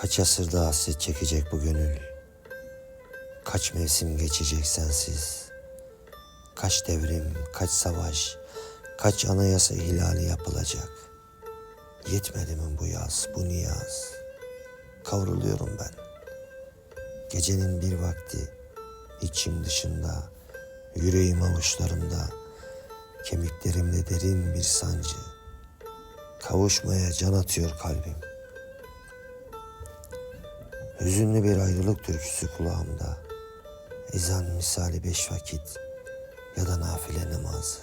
Kaç asırda hasret çekecek bu gönül? Kaç mevsim geçecek sensiz? Kaç devrim, kaç savaş, kaç anayasa ihlali yapılacak? Yetmedi mi bu yaz, bu niyaz? Kavruluyorum ben. Gecenin bir vakti, içim dışında, yüreğim avuçlarımda, kemiklerimde derin bir sancı. Kavuşmaya can atıyor kalbim. Hüzünlü bir ayrılık türküsü kulağımda. Ezan misali beş vakit ya da nafile namazı.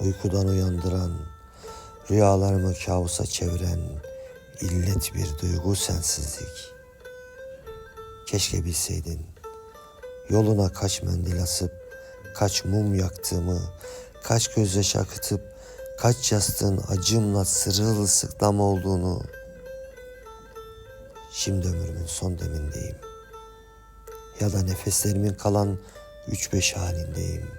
Uykudan uyandıran, rüyalarımı kabusa çeviren illet bir duygu sensizlik. Keşke bilseydin yoluna kaç mendil asıp, kaç mum yaktığımı, kaç gözyaş akıtıp, kaç yastığın acımla sırılsıklam olduğunu Şimdi ömrümün son demindeyim. Ya da nefeslerimin kalan üç beş halindeyim.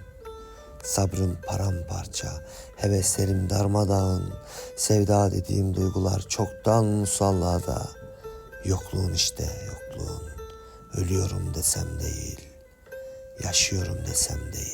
Sabrım paramparça, heveslerim darmadağın, sevda dediğim duygular çoktan musallada. Yokluğun işte yokluğun, ölüyorum desem değil, yaşıyorum desem değil.